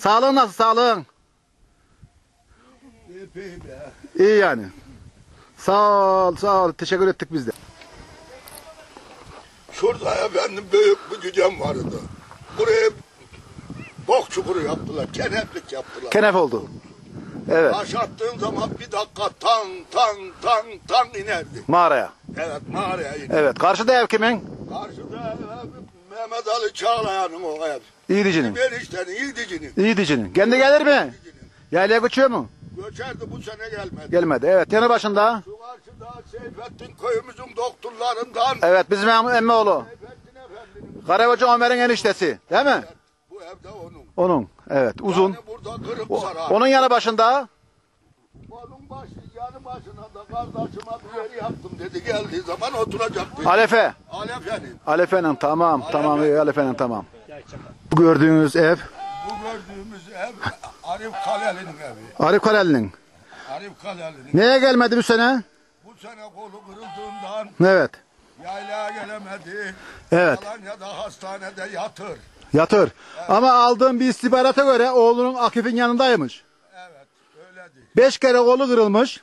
Sağlığın nasıl sağlığın? İyi yani. Sağ ol, sağ ol. Teşekkür ettik biz de. Şurada efendim büyük bir cücem vardı. Buraya bok çukuru yaptılar. Keneplik yaptılar. Kenef oldu. Evet. Taş attığın zaman bir dakika tan tan tan tan inerdi. Mağaraya. Evet mağaraya iner. Evet. Karşıda ev kimin? Karşıda efendim, Mehmet Ali Çağlayan'ın o ev. İyidicinin. Berişte'nin, İldici'nin. İyidicinin. Kendi gelir mi? Yaylaya göçüyor mu? Göçerdi bu sene gelmedi. Gelmedi. Evet. Yanı başında. Şu karşıda Seyfettin köyümüzün doktorlarından Evet. Bizim em- emmi oğlu. Seyfettin Efendi'nin Karakoca Ömer'in eniştesi. Değil mi? bu evde onun. Onun. Evet. Uzun. Yani burada kırık O- saray. onun yanı başında. Onun başı, yanı başına da kardeşime bir yer yaptım dedi. Geldiği zaman oturacak dedi. Alefe. Alefe'nin. Alefe'nin tamam. Tamam. Alefe'nin tamam. Bu gördüğünüz ev Bu gördüğümüz ev Arif Kaleli'nin evi. Arif Kareli'nin. Arif Kaleli'nin. Neye gelmedi bu sene? Bu sene kolu kırıldığından Evet. yaylaya gelemedi. Evet. Alanya'da hastanede yatır. Yatır. Ama aldığım bir istihbarata göre oğlunun Akif'in yanındaymış. Evet öyledir. Beş kere kolu kırılmış.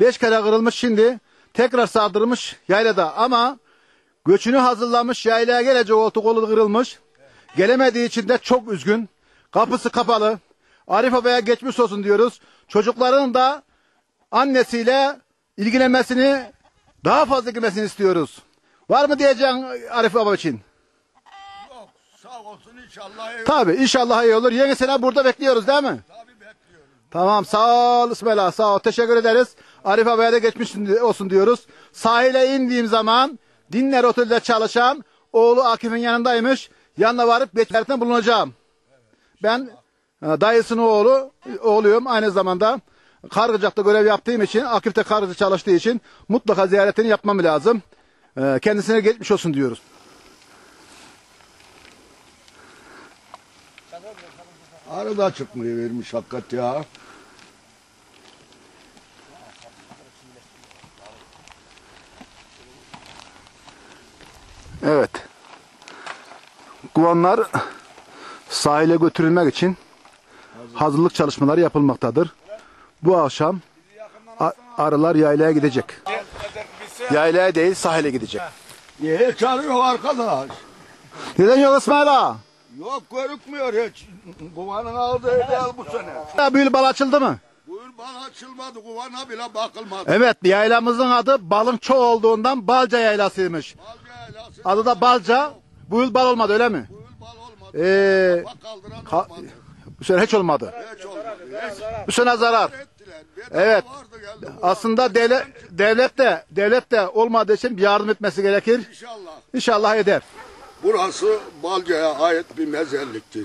Beş kere kırılmış şimdi. Tekrar sardırmış yaylada ama göçünü hazırlamış yaylaya gelecek oldu kolu kırılmış. Gelemediği için de çok üzgün. Kapısı kapalı. Arif Baba'ya geçmiş olsun diyoruz. Çocukların da annesiyle ilgilenmesini daha fazla ilgilenmesini istiyoruz. Var mı diyeceğin Arif Baba için? Yok sağ olsun inşallah. ev- Tabii inşallah iyi olur. Yeni sene burada bekliyoruz değil mi? Tabii bekliyorum. Tamam sağ ol İsmail ağa, sağ ol. Teşekkür ederiz. Arif abiye de geçmiş olsun diyoruz. Sahile indiğim zaman Dinler Otel'de çalışan oğlu Akif'in yanındaymış. Yanına varıp beklerken bulunacağım. Ben e, dayısının oğlu oğluyum aynı zamanda. Kargıcak'ta görev yaptığım için, Akif'te kargıcı çalıştığı için mutlaka ziyaretini yapmam lazım. E, Kendisine geçmiş olsun diyoruz. Arı da çıkmayı vermiş hakikat ya. Evet. Guvanlar sahile götürülmek için hazırlık çalışmaları yapılmaktadır. Bu akşam arılar yaylaya gidecek. Yaylaya değil sahile gidecek. Hiç arı yok arkadaş. Neden yok İsmail ağa? Yok görükmüyor hiç. Kuvanın aldığı değil bu sene. Ya bal açıldı mı? Buyur bana açılmadı. Kuvana bile bakılmadı. Evet yaylamızın adı balın çoğu olduğundan Balca yaylasıymış. Balca. Adı da Balca. Buyul bal olmadı öyle mi? Buyur bal olmadı. Ee, Bak kaldıran ka- olmadı. bu sene hiç olmadı. Hiç olmadı. Hiç Bu sene zarar. Evet. Aslında devlet, devlet de devlet de olmadığı için bir yardım etmesi gerekir. İnşallah. İnşallah eder. Burası Balca'ya ait bir mezarlıktır.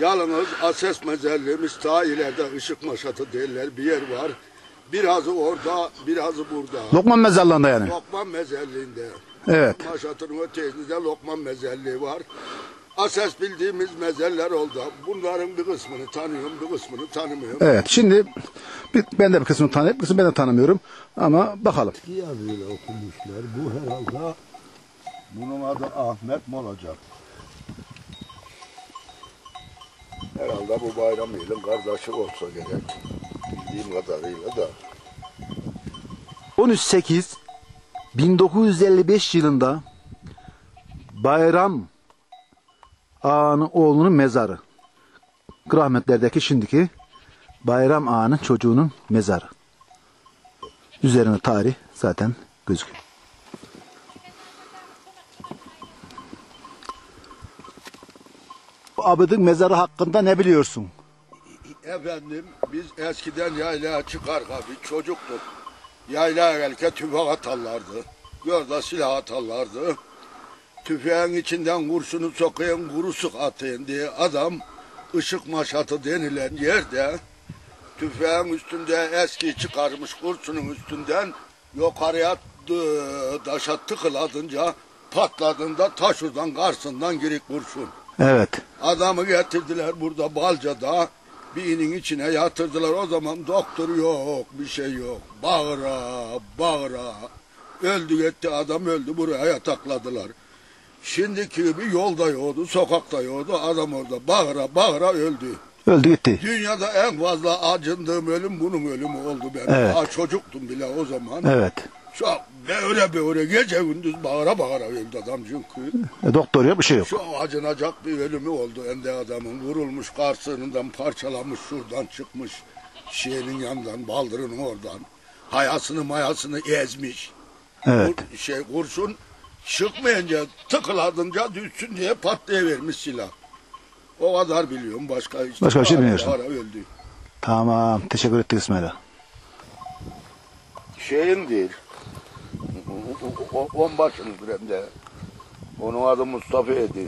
Yalnız Ases mezarlığımız ta ileride ışık maşatı derler bir yer var. Birazı orada, birazı burada. Lokman mezarlığında yani. Lokman mezarlığında. Evet. Maşatın ötesinde Lokman mezarlığı var. Ases bildiğimiz mezarlar oldu. Bunların bir kısmını tanıyorum, bir kısmını tanımıyorum. Evet. Şimdi bir- ben de bir kısmını tanıyorum, bir kısmını ben de tanımıyorum. Ama bakalım. yazıyla okumuşlar. Bu herhalde bunun adı Ahmet mi olacak? Herhalde bu Bayram Yiğit'in kardeşi olsa gerek. Bildiğim kadarıyla da. 13.8 1955 yılında Bayram Ağa'nın oğlunun mezarı. Rahmetlerdeki şimdiki Bayram Ağa'nın çocuğunun mezarı. Üzerine tarih zaten gözüküyor. Abidin mezarı hakkında ne biliyorsun? Efendim biz eskiden yaylaya çıkar abi çocuktuk. Yaylaya gelirken tüfek atarlardı. Yolda silah atarlardı. Tüfeğin içinden kurşunu sokayım kurusuk atayım diye adam ışık maşatı denilen yerde tüfeğin üstünde eski çıkarmış kurşunun üstünden yukarıya taşa tıkıladınca patladığında taş oradan karşısından girik kurşun. Evet. Adamı getirdiler burada Balca'da. Bir inin içine yatırdılar. O zaman doktor yok, bir şey yok. Bağıra, bağıra. Öldü gitti adam öldü buraya yatakladılar. Şimdiki gibi yolda yoktu, sokakta yoktu. Adam orada bağıra bağıra öldü. Öldü gitti. Dünyada en fazla acındığım ölüm bunun ölümü oldu benim. Evet. Daha çocuktum bile o zaman. Evet. Şu an böyle böyle gece gündüz bağıra bağıra öldü adam çünkü. E, doktor yok bir şey yok. Şu acınacak bir ölümü oldu ende adamın. Vurulmuş karsığından parçalamış şuradan çıkmış. Şeyinin yanından baldırının oradan. Hayasını mayasını ezmiş. Evet. Kur- şey kurşun çıkmayınca tıkıladınca düşsün diye patlayıvermiş silah. O kadar biliyorum başka hiç. Başka bir şey bilmiyorsun. öldü. Tamam. Teşekkür ettik İsmail ağa. Şeyin değil. O- o- o- Onbaşı'ndır hem de. Onun adı Mustafa'ydı.